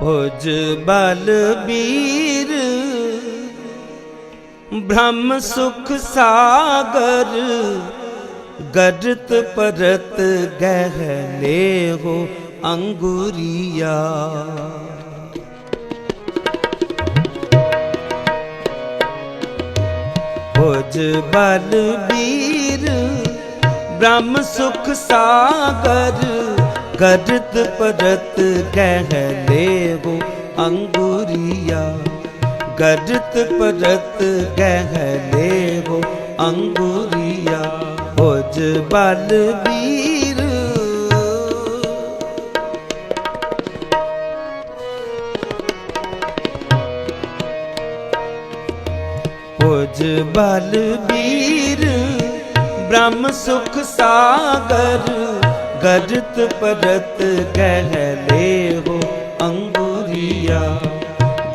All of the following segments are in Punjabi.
ਭੁਜ ਬਲਬੀਰ, ਬ੍ਰਹਮ ਸੁਖ ਸਾਗਰ, ਗਰਤ ਪਰਤ ਗਹਿਲੇ ਹੋ ਅੰਗੁਰੀਆ। ਭੁਜ ਬਲਬੀਰ, ਬ੍ਰਹਮ ਸੁਖ ਸਾਗਰ ਗਜਤ ਪਰਤ ਕਹਿ ਹੋ ਅੰਗੁਰੀਆ। ਗਜਤ ਪਰਤ ਗਹਿਲੇ ਹੋ ਬਲ ਭੁਜ ਬਲਬੀਰ ਬਲ ਬਲਬੀਰ ਬ੍ਰਹਮ ਸੁਖ ਸਾਗਰ। ਗਰਤ ਪਰਤ ਕਹਿ ਗਹਿਲੇ ਹੋ ਅੰਗੁਰੀਆ।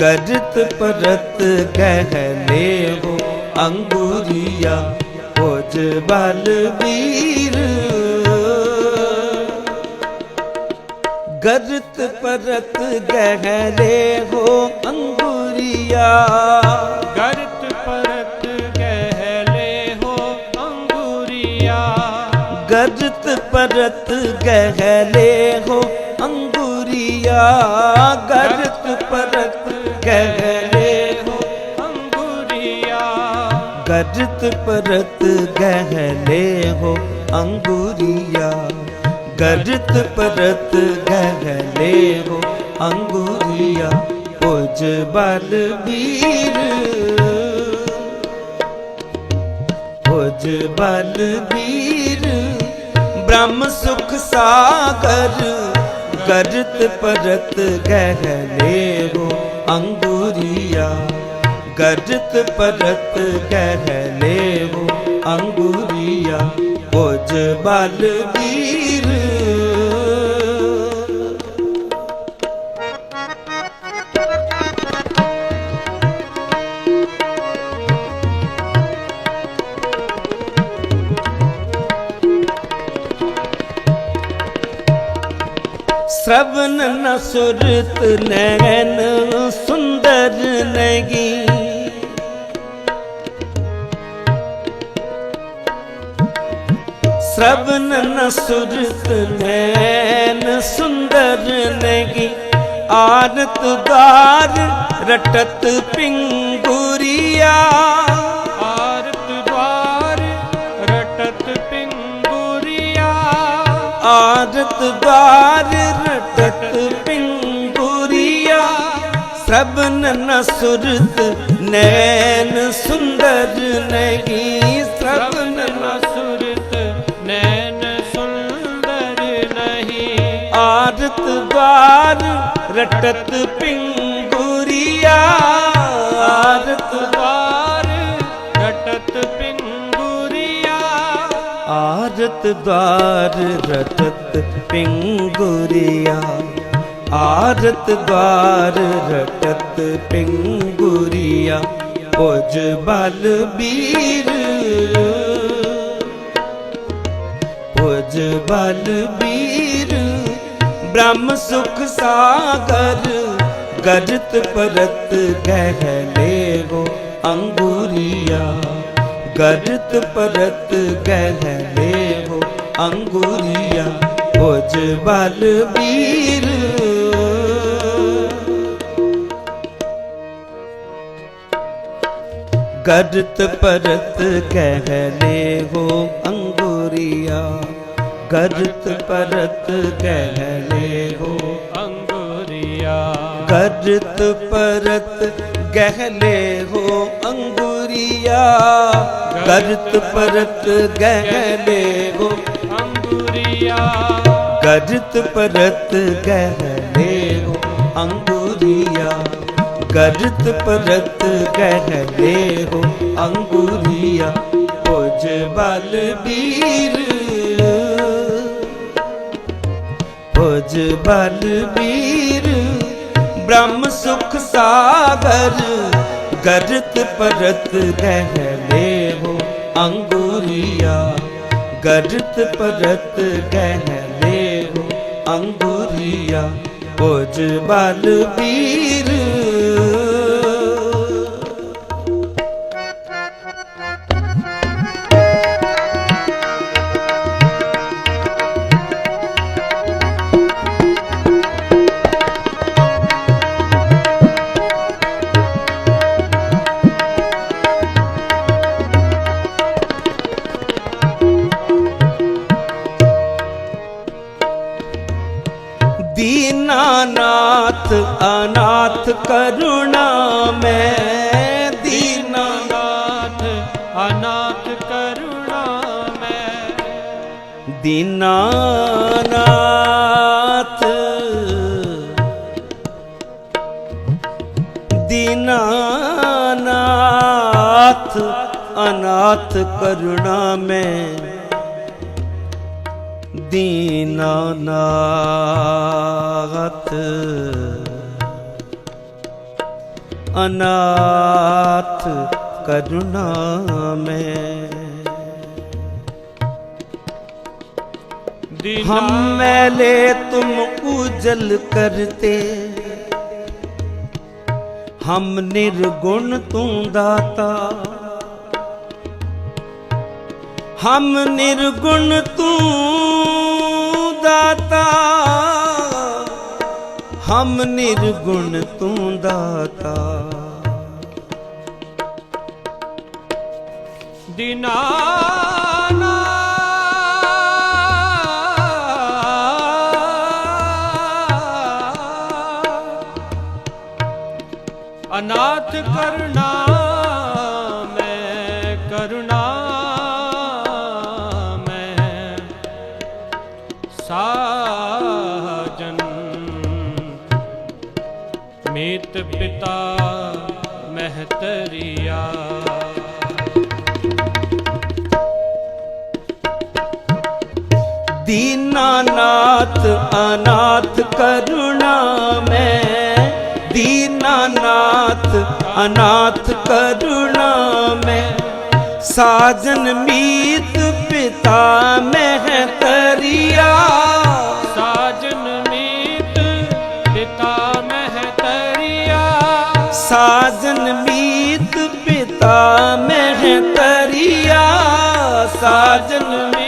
ਗਰਤ ਪਰਤ ਕਹਿ ਗਹਿਲੇ ਹੋ ਅੰਗੁਰੀਆ। ਭੁਜ ਬਲਬੀਰ ਗਰਤ ਪਰਤ ਗਹਿਲੇ ਹੋ ਅੰਗੁਰੀਆ। ਗਰਤ ਪਰਤ ਗਹਿਲੇ ਹੋ ਅੰਗੂਰੀਆ। ਗਜਤ ਪਰਤ ਗਹਿਲੇ ਹੋ, ਅੰਗੁਰੀਆ। ਗਜਤ ਪਰਤ ਗਹਿਲੇ ਹੋ, ਅੰਗੂਰੀਆ। ਗਜਤ ਪਰਤ ਗਹਿਲੇ ਹੋ, ਅੰਗੁਰੀਆ। ਗਜਤ ਪਰਤ ਗਹਿਲੇ ਹੋ, ਅੰਗੁਰੀਆ। ਭੁਜ ਬਲਬੀਰ ਭੁਜ ਬਲਬੀਰ ਬ੍ਰਹਮ ਸੁਖ ਸਾਗਰ ਗਜਤ ਪਰਤ ਗਹਿਲੇ ਹੋ ਅੰਗੁਰੀਆ। ਗਜਤ ਪਰਤ ਗਹਿਲੇ ਹੋ ਅੰਗੁਰੀਆ। ਬਲ ਬਲਬੀਰ ਸਭਨ ਨ ਸੁਰਤ ਨੈਣ ਸੁੰਦਰ ਨਗੀ। ਸਭਨ ਨ ਸੁਰਤ ਨੈਣ ਸੁੰਦਰ ਨਗੀ। ਆਨਤ ਦਾਰ ਰਟਤ ਪਿੰਗੂਰੀਆ। ਆਰਤ ਦਾਰ ਰਟਤ ਪਿੰਗੂਰੀਆ। ਆਰਤ ਸਭਨ ਨ ਸੁਰਤ, ਨੈਣ ਸੁੰਦਰ ਨਹੀਂ। ਸਬਨ ਨ ਸੁਰਤ, ਨੈਣ ਸੁੰਦਰ ਨਹੀਂ। ਆਰਤ ਬਾਰ ਰਟਤ ਪਿੰਗੁਰੀਆ। ਆਦਤ ਦਵਾਰ ਰਟਤ ਪਿੰਗੂਰੀਆ। ਆਰਤ ਬਾਰ ਰਟਤ ਪਿੰਗੁਰੀਆ। ਆਦਤ ਬਾਰ ਰਟਤ ਪਿੰਗੁਰੀਆ ਬੀਰ। ਬਲਬੀਰ ਬਲ ਬੀਰ, ਬ੍ਰਹਮ ਸੁਖ ਸਾਗਰ, ਗਜਤ ਪਰਤ ਗਹਿਲੇ ਹੋ ਅੰਗੁਰੀਆ। ਗਰਤ ਪਰਤ ਗਹਿਲੇ ਹੋ ਅੰਗੁਰੀਆ ਭੁਜ ਬਲਬੀਰ ਗਜਤ ਪਰਤ ਗਹਿਲੇ ਹੋ ਅੰਗੁਰੀਆ ਗਜਤ ਪਰਤ ਗਹਿਲੇ ਹੋ ਅੰਗੂਰੀਆ ਗਜਤ ਪਰਤ ਗਹਿਲੇ ਹੋ ਅੰਗੁਰੀਆ ਗਜਤ ਪਰਤ ਗਹਿਲੇ ਹੋ ਅੰਗੂਰੀਆ ਗਜਤ ਪਰਤ ਗਹਿਲੇ ਹੋ ਅੰਗੁਰੀਆ ਗਜਤ ਪਰਤ ਗਹਿਲੇ ਹੋ, ਅੰਗੁਰੀਆ ਭੁਜ ਬਲਬੀਰ ਭੁਜ ਬਲਬੀਰ ਬ੍ਰਹਮ ਸੁਖ ਸਾਗਰ। ਗਜਤ ਪਰਤ ਗਹਿਲੇ ਹੋ, ਅੰਗੁਰੀਆ ਗਜਤ ਪਰਤ ਗਹਿਲੇ ਹੋ, ਅੰਗੁਰੀਆ ਭੁਜ ਬਲਬੀਰ दीनानाथ अनाथ करुणा में दीना ਨਾਥ ਅਨਾਥ ਕਰੁਣਾ ਮੈਂ दीनानाथ दीनानाथ अनाथ करुणा में दीनानाथ अनाथ करुणा में ਦੀਨਾ हम मैले तुम उजल करते हम निर्गुण तू दाता हम निर्गुण तू दाता ਹਮ ਨਿਰਗੁਣ ਤੂੰ ਦਾਤਾ। ਦਿਨਾ ਅਨਾਥ ਕਰਨ दीनानाथ अनाथ करुणा मैं दीनानाथ अनाथ करुणा मैं साजन मीत पिता मैं है तरिया साजन मीत पिता मैं है तरिया साजन मीत पिता मैं है तरिया साजन मीत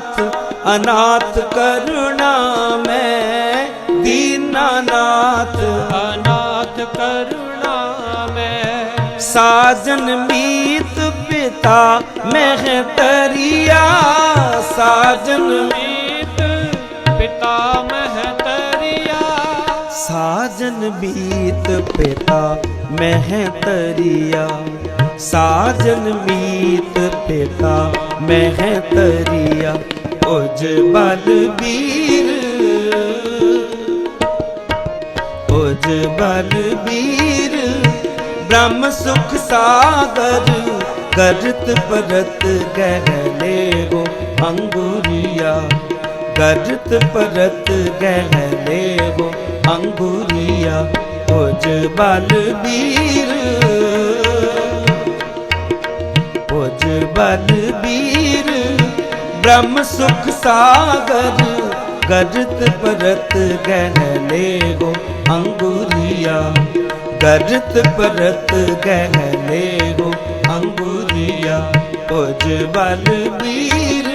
ਨਾਥ ਅਨਾਥ ਕਰੁਣਾ ਮੈਂ ਦੀਨਾ ਨਾਥ ਅਨਾਥ ਕਰੁਣਾ ਮੈਂ। ਸਾਜਨ ਮੀਤ ਪਿਤਾ ਮਹਿ ਤਰੀਆ ਸਾਜਨ ਮੀਤ ਪਿਤਾ ਮਹਿ ਤਰੀਆ ਸਾਜਨ ਮੀਤ ਪਿਤਾ ਮਹਿ ਤਰੀਆ ਸਾਜਨ ਮੀਤ ਪਿਤਾ ਮਹਿ ਤਰੀਆ ਉਜ ਬਲ ਬੀਰ ਉਜ ਬਲ ਬੀਰ ਬ੍ਰਹਮ ਸੁਖ ਸਾਗਰ ਕਰਤ ਪਰਤ ਗਹਿਲੇ ਹੋ ਅੰਗੂਰੀਆ। ਕਰਤ ਪਰਤ ਗਹਿਲੇ ਹੋ ਅੰਗੂਰੀਆ, ਉਜ ਬਲ ਬੀਰ ਬਲਬੀਰ ਬ੍ਰਹਮ ਸੁਖ ਸਾਗਰ ਗਰਤ ਪਰਤ ਗਹਿ ਲੇਗੋ ਅੰਗੂਰੀਆ। ਗਰਤ ਪਰਤ ਗਹਿ ਲੇਗੋ ਅੰਗੂਰੀਆ ਭੁਜ ਬਲਬੀਰ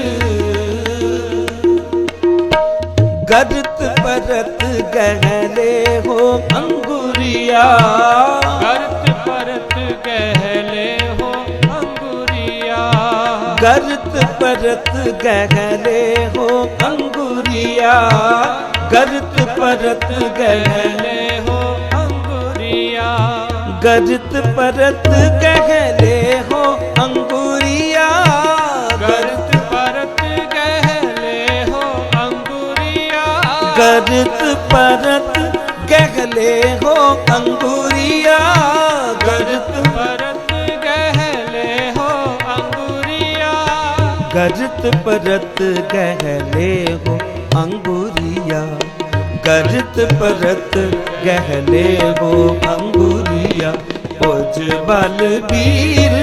ਗਰਤ ਪਰਤ ਗਹਿ ਲੇਗੋ ਅੰਗੂਰੀਆ। ਗਰਤ ਪਰਤ ਗਹਿ करत परत गहरे हो अंगुरिया करत परत गहरे हो अंगुरिया गरत परत गहरे हो अंगुरिया गरत परत गहले हो अंगुरिया गरत परत गहले हो अंगुरिया गरत परत गरत परत गहले हो अंगुरिया गरत परत गहले हो अंगुरिया भोज बलबीर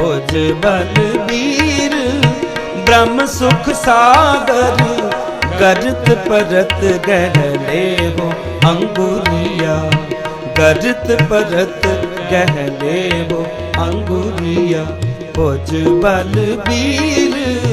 भोज बलबीर ब्रह्म सुख सागर गरत परत गहले हो अंगुरिया गरत परत गहले हो ਹੋ ਅੰਗੁਰੀਆ ਭੋਜ ਬਲਬੀਰ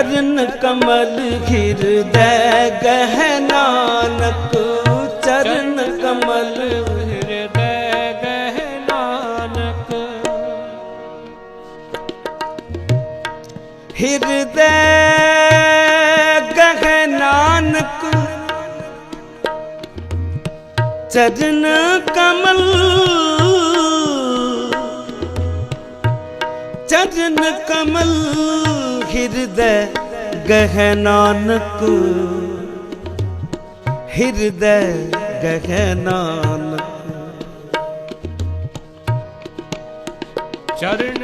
ਚਰਨ ਕਮਲ ਹਿਰਦੈ ਗਹਿ ਨਾਨਕ, ਚਰਨ ਕਮਲ ਹਿਰਦੈ ਗਹਿ ਨਾਨਕ। ਹਿਰਦੈ ਗਹਿ ਨਾਨਕ, ਚਰਨ ਕਮਲ ਚਰਨ ਕਮਲ। ਹਿਰਦੈ ਗਹਿ ਨਾਨਕ। ਹਿਰਦੈ ਗਹਿ ਨਾਨਕ। ਚਰਨ